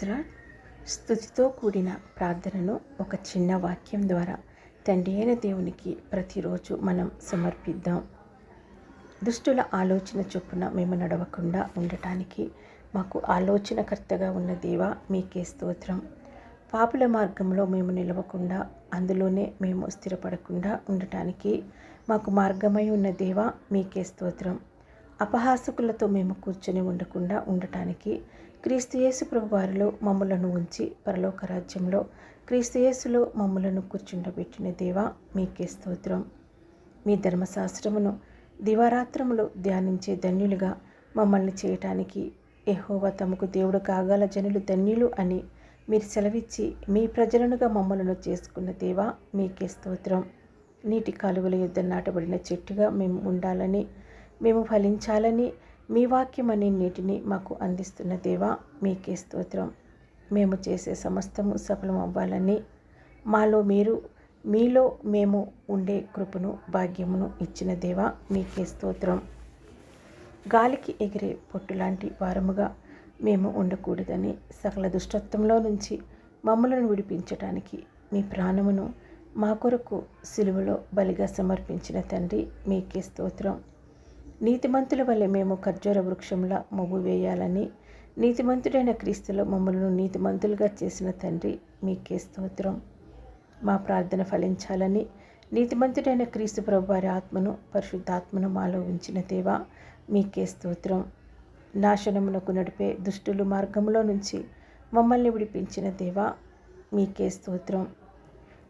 ప్రైస్తుల స్థుతితో కూడిన ప్రార్థనను ఒక చిన్న వాక్యం ద్వారా తండ్రి అయిన దేవునికి ప్రతిరోజు మనం సమర్పిద్దాం. దుష్టుల ఆలోచన చొప్పున మేము నడవకుండా ఉండటానికి మాకు ఆలోచనకర్తగా ఉన్న దేవా మీకే స్తోత్రం. పాపుల మార్గంలో మేము నిలవకుండా అందులోనే మేము స్థిరపడకుండా ఉండటానికి మాకు మార్గమై ఉన్న దేవా మీకే స్తోత్రం. అపహాసకులతో మేము కూర్చొని ఉండకుండా ఉండటానికి క్రీస్తుయేసు ప్రభు వారిలో మమ్ములను ఉంచి పరలోక రాజ్యంలో క్రీస్తుయేసులో మమ్ములను కూర్చుండబెట్టిన దేవా మీకే స్తోత్రం. మీ ధర్మశాస్త్రమును దివారాత్రములు ధ్యానించే ధన్యులుగా మమ్మల్ని చేయటానికి ఎహోవా తమకు దేవుడు కాగల జనులు ధన్యులు అని మీరు సెలవిచ్చి మీ ప్రజలనుగా మమ్మలను చేసుకున్న దేవా మీకే స్తోత్రం. నీటి కాలువల యుద్ధం నాటబడిన చెట్టుగా మేము ఉండాలని మేము ఫలించాలని మీ వాక్యం అనే నీటిని మాకు అందిస్తున్న దేవా మీకే స్తోత్రం. మేము చేసే సమస్తము సఫలం అవ్వాలని మాలో మీరు మీలో మేము ఉండే కృపను భాగ్యమును ఇచ్చిన దేవా మీకే స్తోత్రం. గాలికి ఎగిరే పొట్టు లాంటి వారముగా మేము ఉండకూడదని సకల దుష్టత్వంలో నుంచి మమ్మలను విడిపించటానికి మీ ప్రాణమును మా కొరకు సిలువలో బలిగా సమర్పించిన తండ్రి మీకే స్తోత్రం. నీతిమంతుల వల్ల మేము ఖర్జూర వృక్షంలా మొవ్వు వేయాలని నీతిమంతుడైన క్రీస్తులో మమ్మల్ని నీతిమంతులుగా చేసిన తండ్రి మీకే స్తోత్రం. మా ప్రార్థన ఫలించాలని నీతిమంతుడైన క్రీస్తు ప్రభు వారి ఆత్మను పరిశుద్ధాత్మను మాలో ఉంచిన దేవా మీకే స్తోత్రం. నాశనమునకు నడిపే దుష్టులు మార్గంలో నుంచి మమ్మల్ని విడిపించిన దేవా మీకే స్తోత్రం.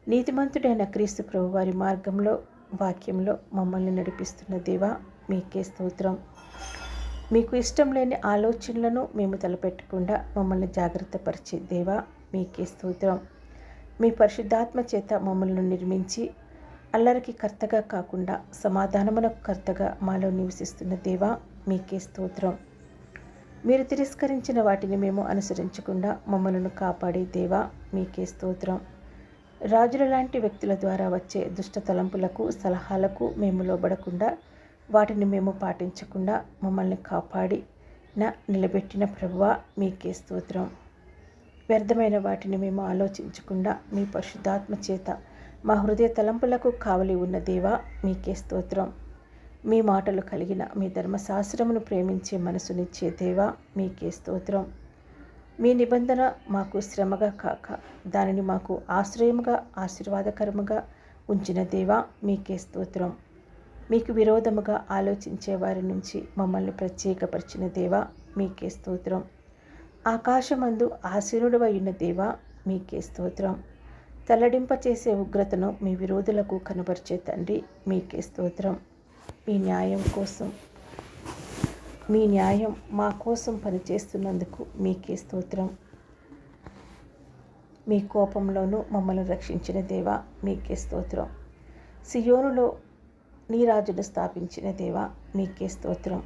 నీతిమంతుడైన క్రీస్తు ప్రభు వారి మార్గంలో వాక్యంలో మమ్మల్ని నడిపిస్తున్న దేవా మీకే స్తోత్రం. మీకు ఇష్టం లేని ఆలోచనలను మేము తలపెట్టకుండా మమ్మల్ని జాగ్రత్తపరిచే దేవా మీకే స్తోత్రం. మీ పరిశుద్ధాత్మ చేత మమ్మల్ని నిర్మించి అల్లరికి కర్తగా కాకుండా సమాధానమునకు కర్తగా మాలో నివసిస్తున్న దేవా మీకే స్తోత్రం. మీరు తిరస్కరించిన వాటిని మేము అనుసరించకుండా మమ్మలను కాపాడే దేవా మీకే స్తోత్రం. రాజుల లాంటి వ్యక్తుల ద్వారా వచ్చే దుష్ట తలంపులకు సలహాలకు మేము లోబడకుండా వాటిని మేము పాటించకుండా మమ్మల్ని కాపాడి నా నిలబెట్టిన ప్రభువా మీకే స్తోత్రం. వ్యర్థమైన వాటిని మేము ఆలోచించకుండా మీ పరిశుద్ధాత్మ చేత మా హృదయ తలంపులకు కావలి ఉన్న దేవా మీకే స్తోత్రం. మీ మాటలు కలిగిన మీ ధర్మశాస్త్రమును ప్రేమించే మనసునిచ్చే దేవా మీకే స్తోత్రం. మీ నిబంధన మాకు శ్రమగా కాక దానిని మాకు ఆశ్రయముగా ఆశీర్వాదకరముగా ఉంచిన దేవా మీకే స్తోత్రం. మీకు విరోధముగా ఆలోచించే వారి నుంచి మమ్మల్ని ప్రత్యేకపరిచిన దేవా మీకే స్తోత్రం. ఆకాశమందు ఆశీనుడు అయిన దేవా మీకే స్తోత్రం. తల్లడింప చేసే ఉగ్రతను మీ విరోధులకు కనబరిచే తండ్రి మీకే స్తోత్రం. మీ న్యాయం కోసం మీ న్యాయం మా కోసం పనిచేస్తున్నందుకు మీకే స్తోత్రం. మీ కోపంలోనూ మమ్మల్ని రక్షించిన దేవా మీకే స్తోత్రం. సియోనులో నీ రాజును స్థాపించిన దేవా మీకే స్తోత్రం.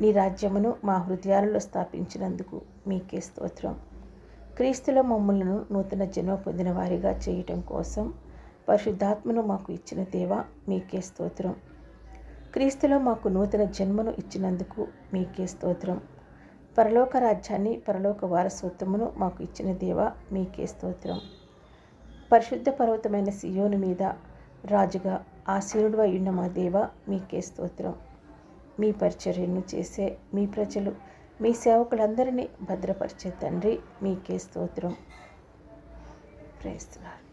నీ రాజ్యమును మా హృదయాలలో స్థాపించినందుకు మీకే స్తోత్రం. క్రీస్తుల మమ్మలను నూతన జన్మ పొందిన వారిగా చేయటం కోసం పరిశుద్ధాత్మను మాకు ఇచ్చిన దేవా మీకే స్తోత్రం. క్రీస్తులో మాకు నూతన జన్మను ఇచ్చినందుకు మీకే స్తోత్రం. పరలోక రాజ్యాన్ని పరలోక వారసత్వమును మాకు ఇచ్చిన దేవా మీకే స్తోత్రం. పరిశుద్ధ పర్వతమైన సియోను మీద రాజుగా ఆశీరుడు అయ్యున్న మా దేవ మీకే స్తోత్రం. మీ పరిచర్యను చేసే మీ ప్రజలు మీ సేవకులందరినీ భద్రపరిచే తండ్రి మీకే స్తోత్రం. ప్రేస్తున్నారు